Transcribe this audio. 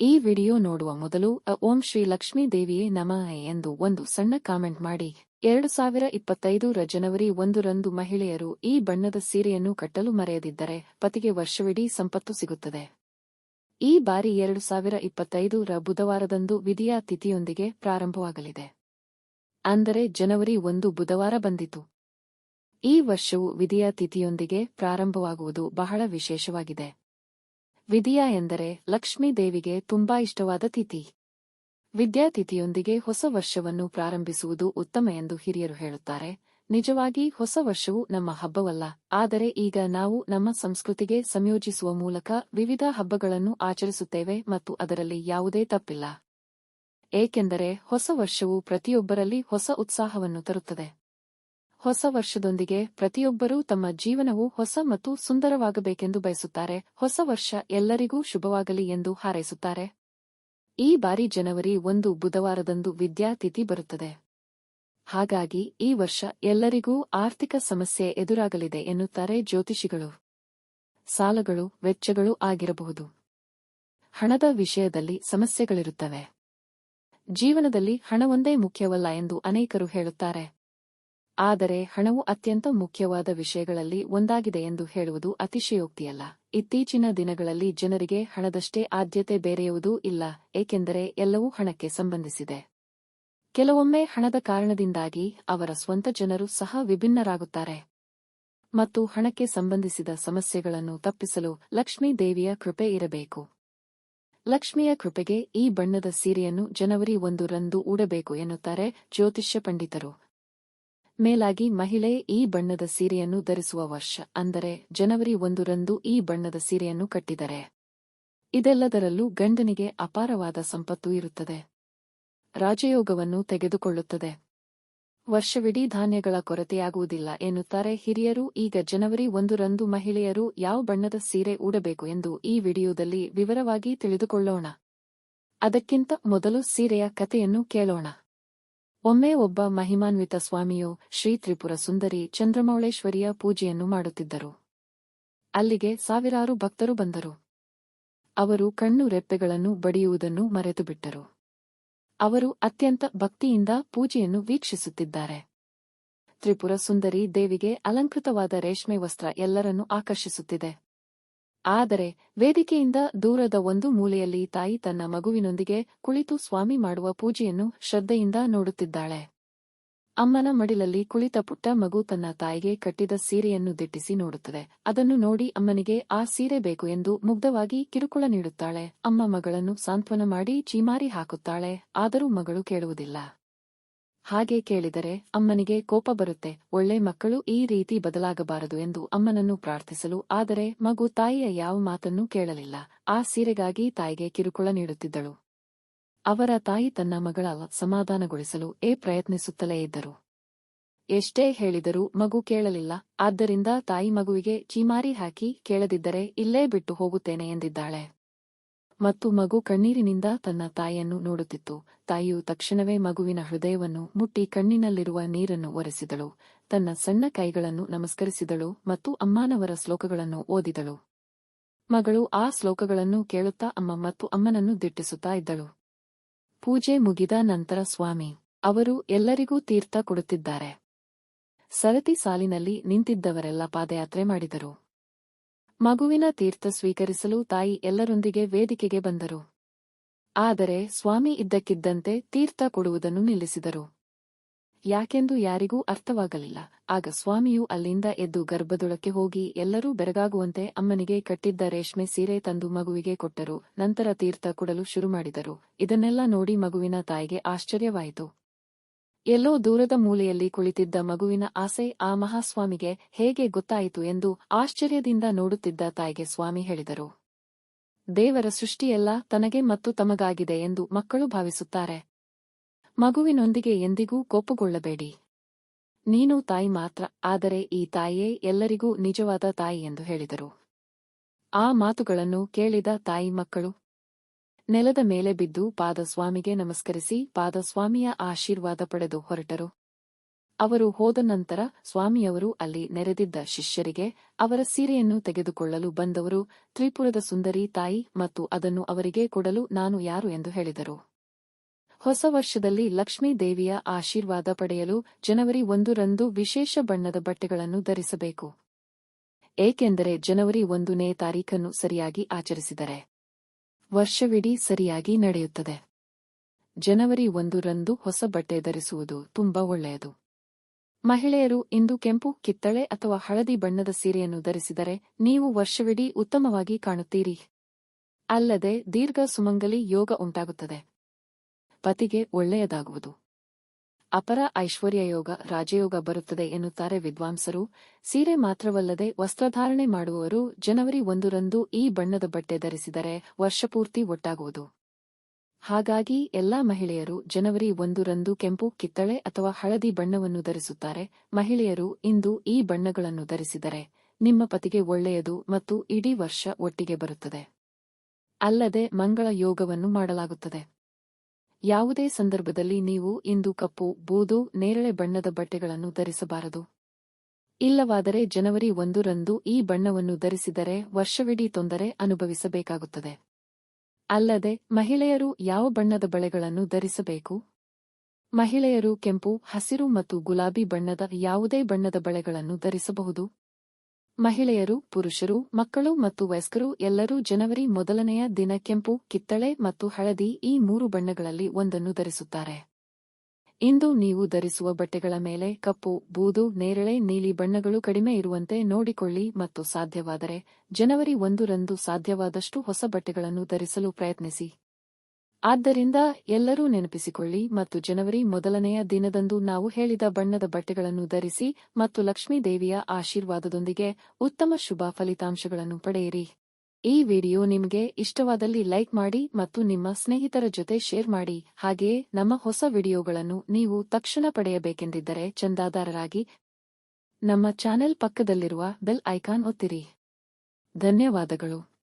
ಈ ವಿಡಿಯೋ ನೋಡುವ ಮೊದಲು ಓಂ ಶ್ರೀ ಲಕ್ಷ್ಮೀ ದೇವಿಯೇ ನಮಃ ಎಂದು ಒಂದು ಸಣ್ಣ ಕಾಮೆಂಟ್ ಮಾಡಿ. ಎರಡು ಸಾವಿರ ಇಪ್ಪತ್ತೈದರ ಜನವರಿ ಒಂದರಂದು ಮಹಿಳೆಯರು ಈ ಬಣ್ಣದ ಸೀರೆಯನ್ನು ಕಟ್ಟಲು ಮರೆಯದಿದ್ದರೆ ಪತಿಗೆ ವರ್ಷವಿಡೀ ಸಂಪತ್ತು ಸಿಗುತ್ತದೆ. ಈ ಬಾರಿ ಎರಡು ಸಾವಿರ ಇಪ್ಪತ್ತೈದರ ಬುಧವಾರದಂದು ವಿಧಿಯ ತಿಥಿಯೊಂದಿಗೆ ಪ್ರಾರಂಭವಾಗಲಿದೆ. ಅಂದರೆ ಜನವರಿ ಒಂದು ಬುಧವಾರ ಬಂದಿತು. ಈ ವರ್ಷವು ವಿಧಿಯ ತಿಥಿಯೊಂದಿಗೆ ಪ್ರಾರಂಭವಾಗುವುದು ಬಹಳ ವಿಶೇಷವಾಗಿದೆ. ವಿಧಿಯ ಎಂದರೆ ಲಕ್ಷ್ಮೀ ದೇವಿಗೆ ತುಂಬಾ ಇಷ್ಟವಾದ ತಿಥಿ. ವಿದ್ಯಾತಿಥಿಯೊಂದಿಗೆ ಹೊಸ ವರ್ಷವನ್ನು ಪ್ರಾರಂಭಿಸುವುದು ಉತ್ತಮ ಎಂದು ಹಿರಿಯರು ಹೇಳುತ್ತಾರೆ. ನಿಜವಾಗಿ ಹೊಸ ವರ್ಷವು ನಮ್ಮ ಹಬ್ಬವಲ್ಲ, ಆದರೆ ಈಗ ನಾವು ನಮ್ಮ ಸಂಸ್ಕೃತಿಗೆ ಸಂಯೋಜಿಸುವ ಮೂಲಕ ವಿವಿಧ ಹಬ್ಬಗಳನ್ನು ಆಚರಿಸುತ್ತೇವೆ ಮತ್ತು ಅದರಲ್ಲಿ ಯಾವುದೇ ತಪ್ಪಿಲ್ಲ. ಏಕೆಂದರೆ ಹೊಸ ವರ್ಷವು ಪ್ರತಿಯೊಬ್ಬರಲ್ಲಿ ಹೊಸ ಉತ್ಸಾಹವನ್ನು ತರುತ್ತದೆ. ಹೊಸ ವರ್ಷದೊಂದಿಗೆ ಪ್ರತಿಯೊಬ್ಬರೂ ತಮ್ಮ ಜೀವನವು ಹೊಸ ಮತ್ತು ಸುಂದರವಾಗಬೇಕೆಂದು ಬಯಸುತ್ತಾರೆ. ಹೊಸ ವರ್ಷ ಎಲ್ಲರಿಗೂ ಶುಭವಾಗಲಿ ಎಂದು ಹಾರೈಸುತ್ತಾರೆ. ಈ ಬಾರಿ ಜನವರಿ ಒಂದು ಬುಧವಾರದಂದು ವಿದ್ಯಾತಿಥಿ ಬರುತ್ತದೆ. ಹಾಗಾಗಿ ಈ ವರ್ಷ ಎಲ್ಲರಿಗೂ ಆರ್ಥಿಕ ಸಮಸ್ಯೆ ಎದುರಾಗಲಿದೆ ಎನ್ನುತ್ತಾರೆ ಜ್ಯೋತಿಷಿಗಳು. ಸಾಲಗಳು, ವೆಚ್ಚಗಳು ಆಗಿರಬಹುದು. ಹಣದ ವಿಷಯದಲ್ಲಿ ಸಮಸ್ಯೆಗಳಿರುತ್ತವೆ. ಜೀವನದಲ್ಲಿ ಹಣವೊಂದೇ ಮುಖ್ಯವಲ್ಲ ಎಂದು ಅನೇಕರು ಹೇಳುತ್ತಾರೆ. ಆದರೆ ಹಣವು ಅತ್ಯಂತ ಮುಖ್ಯವಾದ ವಿಷಯಗಳಲ್ಲಿ ಒಂದಾಗಿದೆ ಎಂದು ಹೇಳುವುದು ಅತಿಶಯೋಕ್ತಿಯಲ್ಲ. ಇತ್ತೀಚಿನ ದಿನಗಳಲ್ಲಿ ಜನರಿಗೆ ಹಣದಷ್ಟೇ ಆದ್ಯತೆ ಬೇರೆಯುವುದೂ ಇಲ್ಲ, ಏಕೆಂದರೆ ಎಲ್ಲವೂ ಹಣಕ್ಕೆ ಸಂಬಂಧಿಸಿದೆ. ಕೆಲವೊಮ್ಮೆ ಹಣದ ಕಾರಣದಿಂದಾಗಿ ಅವರ ಸ್ವಂತ ಜನರು ಸಹ ವಿಭಿನ್ನರಾಗುತ್ತಾರೆ. ಮತ್ತು ಹಣಕ್ಕೆ ಸಂಬಂಧಿಸಿದ ಸಮಸ್ಯೆಗಳನ್ನು ತಪ್ಪಿಸಲು ಲಕ್ಷ್ಮೀ ದೇವಿಯ ಕೃಪೆ ಇರಬೇಕು. ಲಕ್ಷ್ಮಿಯ ಕೃಪೆಗೆ ಈ ಬಣ್ಣದ ಸೀರೆಯನ್ನು ಜನವರಿ ಒಂದು ರಂದು ಉಡಬೇಕು ಎನ್ನುತ್ತಾರೆ ಜ್ಯೋತಿಷ್ಯ ಪಂಡಿತರು. ಮೇಲಾಗಿ ಮಹಿಳೆ ಈ ಬಣ್ಣದ ಸೀರೆಯನ್ನು ಧರಿಸುವ ವರ್ಷ, ಅಂದರೆ ಜನವರಿ ಒಂದರಂದು ಈ ಬಣ್ಣದ ಸೀರೆಯನ್ನು ಕಟ್ಟಿದರೆ. ಇದೆಲ್ಲದರಲ್ಲೂ ಗಂಡನಿಗೆ ಅಪಾರವಾದ ಸಂಪತ್ತು ಇರುತ್ತದೆ. ರಾಜಯೋಗವನ್ನು ತೆಗೆದುಕೊಳ್ಳುತ್ತದೆ. ವರ್ಷವಿಡೀ ಧಾನ್ಯಗಳ ಕೊರತೆಯಾಗುವುದಿಲ್ಲ ಎನ್ನುತ್ತಾರೆ ಹಿರಿಯರು. ಈಗ ಜನವರಿ ಒಂದರಂದು ಮಹಿಳೆಯರು ಯಾವ ಬಣ್ಣದ ಸೀರೆ ಉಡಬೇಕು ಎಂದು ಈ ವಿಡಿಯೋದಲ್ಲಿ ವಿವರವಾಗಿ ತಿಳಿದುಕೊಳ್ಳೋಣ. ಅದಕ್ಕಿಂತ ಮೊದಲು ಸೀರೆಯ ಕಥೆಯನ್ನು ಕೇಳೋಣ. ಒಮ್ಮೆ ಒಬ್ಬ ಮಹಿಮಾನ್ವಿತ ಸ್ವಾಮಿಯು ಶ್ರೀ ತ್ರಿಪುರ ಸುಂದರಿ ಚಂದ್ರಮೌಳೇಶ್ವರಿಯ ಪೂಜೆಯನ್ನು ಮಾಡುತ್ತಿದ್ದರು. ಅಲ್ಲಿಗೆ ಸಾವಿರಾರು ಭಕ್ತರು ಬಂದರು. ಅವರು ಕಣ್ಣು ರೆಪ್ಪೆಗಳನ್ನು ಬಡಿಯುವುದನ್ನು ಮರೆತುಬಿಟ್ಟರು. ಅವರು ಅತ್ಯಂತ ಭಕ್ತಿಯಿಂದ ಪೂಜೆಯನ್ನು ವೀಕ್ಷಿಸುತ್ತಿದ್ದಾರೆ. ತ್ರಿಪುರ ಸುಂದರಿ ದೇವಿಗೆ ಅಲಂಕೃತವಾದ ರೇಷ್ಮೆ ವಸ್ತ್ರ ಎಲ್ಲರನ್ನೂ ಆಕರ್ಷಿಸುತ್ತಿದೆ. ಆದರೆ ವೇದಿಕೆಯಿಂದ ದೂರದ ಒಂದು ಮೂಲೆಯಲ್ಲಿ ತಾಯಿ ತನ್ನ ಮಗುವಿನೊಂದಿಗೆ ಕುಳಿತು ಸ್ವಾಮಿ ಮಾಡುವ ಪೂಜೆಯನ್ನು ಶ್ರದ್ಧೆಯಿಂದ ನೋಡುತ್ತಿದ್ದಾಳೆ. ಅಮ್ಮನ ಮಡಿಲಲ್ಲಿ ಕುಳಿತ ಪುಟ್ಟ ಮಗು ತನ್ನ ತಾಯಿಗೆ ಕಟ್ಟಿದ ಸೀರೆಯನ್ನು ದಿಟ್ಟಿಸಿ ನೋಡುತ್ತದೆ. ಅದನ್ನು ನೋಡಿ ಅಮ್ಮನಿಗೆ ಆ ಸೀರೆ ಬೇಕು ಎಂದು ಮುಗ್ಧವಾಗಿ ಕಿರುಕುಳ ನೀಡುತ್ತಾಳೆ. ಅಮ್ಮ ಮಗಳನ್ನು ಸಾಂತ್ವನ ಮಾಡಿ ಚೀಮಾರಿ ಹಾಕುತ್ತಾಳೆ. ಆದರೂ ಮಗಳು ಕೇಳುವುದಿಲ್ಲ. ಹಾಗೆ ಕೇಳಿದರೆ, ಅಮ್ಮನಿಗೆ ಕೋಪ ಬರುತ್ತೆ, ಒಳ್ಳೆ ಮಕ್ಕಳು ಈ ರೀತಿ ಬದಲಾಗಬಾರದು ಎಂದು ಅಮ್ಮನನ್ನು ಪ್ರಾರ್ಥಿಸಲು, ಆದರೆ ಮಗು ತಾಯಿಯ ಯಾವ ಮಾತನ್ನೂ ಕೇಳಲಿಲ್ಲ, ಆ ಸೀರೆಗಾಗಿ ತಾಯಿಗೆ ಕಿರುಕುಳ ನೀಡುತ್ತಿದ್ದಳು. ಅವರ ತಾಯಿ ತನ್ನ ಮಗಳ ಸಮಾಧಾನಗೊಳಿಸಲು ಏ ಪ್ರಯತ್ನಿಸುತ್ತಲೇ ಇದ್ದರು. ಎಷ್ಟೇ ಹೇಳಿದರೂ ಮಗು ಕೇಳಲಿಲ್ಲ, ಆದ್ದರಿಂದ ತಾಯಿ ಮಗುವಿಗೆ ಚೀಮಾರಿ ಹಾಕಿ ಕೇಳದಿದ್ದರೆ ಇಲ್ಲೇ ಬಿಟ್ಟು ಹೋಗುತ್ತೇನೆ ಎಂದಿದ್ದಾಳೆ. ಮತ್ತು ಮಗು ಕಣ್ಣೀರಿನಿಂದ ತನ್ನ ತಾಯಿಯನ್ನು ನೋಡುತ್ತಿತ್ತು. ತಾಯಿಯು ತಕ್ಷಣವೇ ಮಗುವಿನ ಹೃದಯವನ್ನು ಮುಟ್ಟಿ ಕಣ್ಣಿನಲ್ಲಿರುವ ನೀರನ್ನು ಒರೆಸಿದಳು. ತನ್ನ ಸಣ್ಣ ಕೈಗಳನ್ನು ನಮಸ್ಕರಿಸಿದಳು ಮತ್ತು ಅಮ್ಮನವರ ಶ್ಲೋಕಗಳನ್ನು ಓದಿದಳು. ಮಗಳು ಆ ಶ್ಲೋಕಗಳನ್ನು ಕೇಳುತ್ತಾ ಅಮ್ಮ ಮತ್ತು ಅಮ್ಮನನ್ನು ದಿಟ್ಟಿಸುತ್ತಾ ಇದ್ದಳು. ಪೂಜೆ ಮುಗಿದ ನಂತರ ಸ್ವಾಮಿ, ಅವರು ಎಲ್ಲರಿಗೂ ತೀರ್ಥ ಕೊಡುತ್ತಿದ್ದಾರೆ. ಸರತಿ ಸಾಲಿನಲ್ಲಿ ನಿಂತಿದ್ದವರೆಲ್ಲ ಪಾದಯಾತ್ರೆ ಮಾಡಿದರು. ಮಗುವಿನ ತೀರ್ಥ ಸ್ವೀಕರಿಸಲು ತಾಯಿ ಎಲ್ಲರೊಂದಿಗೆ ವೇದಿಕೆಗೆ ಬಂದರು. ಆದರೆ ಸ್ವಾಮಿ ಇದ್ದಕ್ಕಿದ್ದಂತೆ ತೀರ್ಥ ಕೊಡುವುದನ್ನು ನಿಲ್ಲಿಸಿದರು. ಯಾಕೆಂದು ಯಾರಿಗೂ ಅರ್ಥವಾಗಲಿಲ್ಲ. ಆಗ ಸ್ವಾಮಿಯು ಅಲ್ಲಿಂದ ಎದ್ದು ಗರ್ಭದೊಳಕ್ಕೆ ಹೋಗಿ ಎಲ್ಲರೂ ಬೆರಗಾಗುವಂತೆ ಅಮ್ಮನಿಗೆ ಕಟ್ಟಿದ್ದ ರೇಷ್ಮೆ ಸೀರೆ ತಂದು ಮಗುವಿಗೆ ಕೊಟ್ಟರು. ನಂತರ ತೀರ್ಥ ಕೊಡಲು ಶುರು ಮಾಡಿದರು. ಇದನ್ನೆಲ್ಲ ನೋಡಿ ಮಗುವಿನ ತಾಯಿಗೆ ಆಶ್ಚರ್ಯವಾಯಿತು. ಎಲ್ಲೋ ದೂರದ ಮೂಲೆಯಲ್ಲಿ ಕುಳಿತಿದ್ದ ಮಗುವಿನ ಆಸೆ ಆ ಮಹಾಸ್ವಾಮಿಗೆ ಹೇಗೆ ಗೊತ್ತಾಯಿತು ಎಂದು ಆಶ್ಚರ್ಯದಿಂದ ನೋಡುತ್ತಿದ್ದ ತಾಯಿಗೆ ಸ್ವಾಮಿ ಹೇಳಿದರು. ದೇವರ ಸೃಷ್ಟಿಯೆಲ್ಲ ತನಗೆ ಮತ್ತು ತಮಗಾಗಿದೆ ಎಂದು ಮಕ್ಕಳು ಭಾವಿಸುತ್ತಾರೆ. ಮಗುವಿನೊಂದಿಗೆ ಎಂದಿಗೂ ಕೋಪಗೊಳ್ಳಬೇಡಿ. ನೀನು ತಾಯಿ ಮಾತ್ರ, ಆದರೆ ಈ ತಾಯಿಯೇ ಎಲ್ಲರಿಗೂ ನಿಜವಾದ ತಾಯಿ ಎಂದು ಹೇಳಿದರು. ಆ ಮಾತುಗಳನ್ನು ಕೇಳಿದ ತಾಯಿ ಮಕ್ಕಳು ನೆಲದ ಮೇಲೆ ಬಿದ್ದು ಪಾದಸ್ವಾಮಿಗೆ ನಮಸ್ಕರಿಸಿ ಪಾದಸ್ವಾಮಿಯ ಆಶೀರ್ವಾದ ಪಡೆದು ಹೊರಟರು. ಅವರು ಹೋದ ನಂತರ ಸ್ವಾಮಿಯವರು ಅಲ್ಲಿ ನೆರೆದಿದ್ದ ಶಿಷ್ಯರಿಗೆ ಅವರ ಸೀರೆಯನ್ನು ತೆಗೆದುಕೊಳ್ಳಲು ಬಂದವರು, ತ್ರಿಪುರದ ಸುಂದರಿ ತಾಯಿ ಮತ್ತು ಅದನ್ನು ಅವರಿಗೆ ಕೊಡಲು ನಾನು ಯಾರು ಎಂದು ಹೇಳಿದರು. ಹೊಸ ವರ್ಷದಲ್ಲಿ ಲಕ್ಷ್ಮೀ ದೇವಿಯ ಆಶೀರ್ವಾದ ಪಡೆಯಲು ಜನವರಿ ಒಂದು ರಂದು ವಿಶೇಷ ಬಣ್ಣದ ಬಟ್ಟೆಗಳನ್ನು ಧರಿಸಬೇಕು. ಏಕೆಂದರೆ ಜನವರಿ ಒಂದನೇ ತಾರೀಖನ್ನು ಸರಿಯಾಗಿ ಆಚರಿಸಿದರೆ. ವರ್ಷವಿಡೀ ಸರಿಯಾಗಿ ನಡೆಯುತ್ತದೆ. ಜನವರಿ ಒಂದು ರಂದು ಹೊಸ ಬಟ್ಟೆ ಧರಿಸುವುದು ತುಂಬಾ ಒಳ್ಳೆಯದು. ಮಹಿಳೆಯರು ಇಂದು ಕೆಂಪು, ಕಿತ್ತಳೆ ಅಥವಾ ಹಳದಿ ಬಣ್ಣದ ಸೀರೆಯನ್ನು ಧರಿಸಿದರೆ ನೀವು ವರ್ಷವಿಡೀ ಉತ್ತಮವಾಗಿ ಕಾಣುತ್ತೀರಿ. ಅಲ್ಲದೆ ದೀರ್ಘ ಸುಮಂಗಲಿ ಯೋಗ ಉಂಟಾಗುತ್ತದೆ. ಪತಿಗೆ ಒಳ್ಳೆಯದಾಗುವುದು. ಅಪರ ಐಶ್ವರ್ಯ ಯೋಗ, ರಾಜಯೋಗ ಬರುತ್ತದೆ ಎನ್ನುತ್ತಾರೆ ವಿದ್ವಾಂಸರು. ಸೀರೆ ಮಾತ್ರವಲ್ಲದೆ ವಸ್ತ್ರಧಾರಣೆ ಮಾಡುವವರು ಜನವರಿ ಒಂದರಂದು ಈ ಬಣ್ಣದ ಬಟ್ಟೆ ಧರಿಸಿದರೆ ವರ್ಷಪೂರ್ತಿ ಒಟ್ಟಾಗುವುದು. ಹಾಗಾಗಿ ಎಲ್ಲಾ ಮಹಿಳೆಯರು ಜನವರಿ ಒಂದರಂದು ಕೆಂಪು, ಕಿತ್ತಳೆ ಅಥವಾ ಹಳದಿ ಬಣ್ಣವನ್ನು ಧರಿಸುತ್ತಾರೆ. ಮಹಿಳೆಯರು ಇಂದು ಈ ಬಣ್ಣಗಳನ್ನು ಧರಿಸಿದರೆ ನಿಮ್ಮ ಪತಿಗೆ ಒಳ್ಳೆಯದು ಮತ್ತು ಇಡೀ ವರ್ಷ ಒಟ್ಟಿಗೆ ಬರುತ್ತದೆ. ಅಲ್ಲದೆ ಮಂಗಳ ಯೋಗವನ್ನು ಮಾಡಲಾಗುತ್ತದೆ. ಯಾವುದೇ ಸಂದರ್ಭದಲ್ಲಿ ನೀವು ಇಂದು ಕಪ್ಪು, ಬೂದು, ನೇರಳೆ ಬಣ್ಣದ ಬಟ್ಟೆಗಳನ್ನು ಧರಿಸಬಾರದು. ಇಲ್ಲವಾದರೆ ಜನವರಿ ಒಂದರಂದು ಈ ಬಣ್ಣವನ್ನು ಧರಿಸಿದರೆ ವರ್ಷವಿಡೀ ತೊಂದರೆ ಅನುಭವಿಸಬೇಕಾಗುತ್ತದೆ. ಅಲ್ಲದೆ, ಮಹಿಳೆಯರು ಯಾವ ಬಣ್ಣದ ಬಳೆಗಳನ್ನು ಧರಿಸಬೇಕು? ಮಹಿಳೆಯರು ಕೆಂಪು, ಹಸಿರು ಮತ್ತು ಗುಲಾಬಿ ಬಣ್ಣದ ಯಾವುದೇ ಬಣ್ಣದ ಬಳೆಗಳನ್ನು ಧರಿಸಬಹುದು. ಮಹಿಳೆಯರು, ಪುರುಷರು, ಮಕ್ಕಳು ಮತ್ತು ವಯಸ್ಕರು ಎಲ್ಲರೂ ಜನವರಿ ಮೊದಲನೆಯ ದಿನ ಕೆಂಪು, ಕಿತ್ತಳೆ ಮತ್ತು ಹಳದಿ ಈ ಮೂರು ಬಣ್ಣಗಳಲ್ಲಿ ಒಂದನ್ನು ಧರಿಸುತ್ತಾರೆ. ಇಂದು ನೀವು ಧರಿಸುವ ಬಟ್ಟೆಗಳ ಮೇಲೆ ಕಪ್ಪು, ಬೂದು, ನೇರಳೆ, ನೀಲಿ ಬಣ್ಣಗಳು ಕಡಿಮೆ ಇರುವಂತೆ ನೋಡಿಕೊಳ್ಳಿ ಮತ್ತು ಸಾಧ್ಯವಾದರೆ ಜನವರಿ ಒಂದರಂದು ಸಾಧ್ಯವಾದಷ್ಟು ಹೊಸ ಬಟ್ಟೆಗಳನ್ನು ಧರಿಸಲು ಪ್ರಯತ್ನಿಸಿ. ಆದ್ದರಿಂದ ಎಲ್ಲರೂ ನೆನಪಿಸಿಕೊಳ್ಳಿ ಮತ್ತು ಜನವರಿ ಮೊದಲನೆಯ ದಿನದಂದು ನಾವು ಹೇಳಿದ ಬಣ್ಣದ ಬಟ್ಟೆಗಳನ್ನು ಧರಿಸಿ ಮತ್ತು ಲಕ್ಷ್ಮೀ ದೇವಿಯ ಆಶೀರ್ವಾದದೊಂದಿಗೆ ಉತ್ತಮ ಶುಭ ಫಲಿತಾಂಶಗಳನ್ನು ಪಡೆಯಿರಿ. ಈ ವಿಡಿಯೋ ನಿಮಗೆ ಇಷ್ಟವಾದಲ್ಲಿ ಲೈಕ್ ಮಾಡಿ ಮತ್ತು ನಿಮ್ಮ ಸ್ನೇಹಿತರ ಜೊತೆ ಶೇರ್ ಮಾಡಿ. ಹಾಗೆಯೇ ನಮ್ಮ ಹೊಸ ವಿಡಿಯೋಗಳನ್ನು ನೀವು ತಕ್ಷಣ ಪಡೆಯಬೇಕೆಂದಿದ್ದರೆ ಚಂದಾದಾರರಾಗಿ ನಮ್ಮ ಚಾನೆಲ್ ಪಕ್ಕದಲ್ಲಿರುವ ಬೆಲ್ ಐಕಾನ್ ಒತ್ತಿರಿ. ಧನ್ಯವಾದಗಳು.